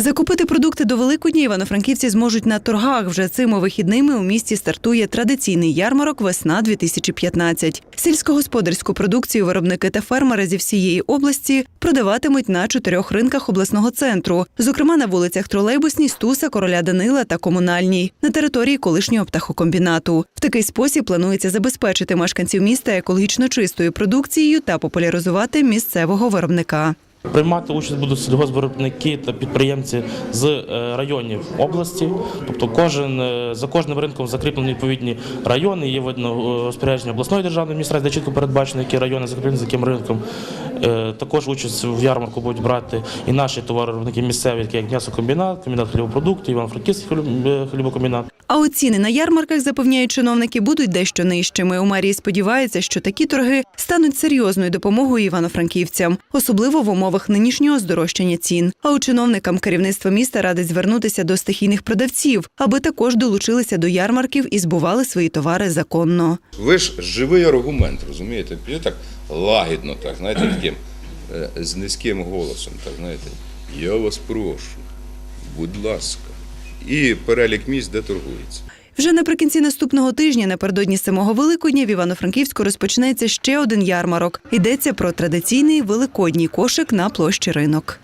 Закупити продукти до Великодня івано-франківці зможуть на торгах. Вже цими вихідними у місті стартує традиційний ярмарок Весна 2015 Сільськогосподарську продукцію виробники та фермери зі всієї області продаватимуть на чотирьох ринках обласного центру, зокрема на вулицях Тролейбусній, Стуса, Короля Данила та Комунальній на території колишнього птахокомбінату. В такий спосіб планується забезпечити мешканців міста екологічно чистою продукцією та популяризувати місцевого виробника. Приймати участь будуть сільгоспвиробники та підприємці з е, районів області. Тобто, кожен е, за кожним ринком закріплені відповідні райони. Є видно е, розпорядження обласної державної адміністрації, де чітко передбачено, які райони закріплені за яким ринком. Е, Також участь в ярмарку будуть брати і наші товаровиробники місцеві, такі як м'ясокомбінат, комбінат хлібопродуктів, Іван-Франківський е, хлібокомбінат. А от ціни на ярмарках, запевняють чиновники, будуть дещо нижчими. У мерії сподіваються, що такі торги стануть серйозною допомогою івано-франківцям, особливо в умовах нинішнього здорожчання цін. А у чиновникам керівництво міста радить звернутися до стихійних продавців, аби також долучилися до ярмарків і збували свої товари законно. Ви ж живий аргумент, розумієте? Так лагідно, так, знаєте, з низьким голосом, так, знаєте, я вас прошу, будь ласка. І перелік місць, де торгується. Вже наприкінці наступного тижня, напередодні самого Великодня, в Івано-Франківську розпочнеться ще один ярмарок. Йдеться про традиційний великодній кошик на площі ринок.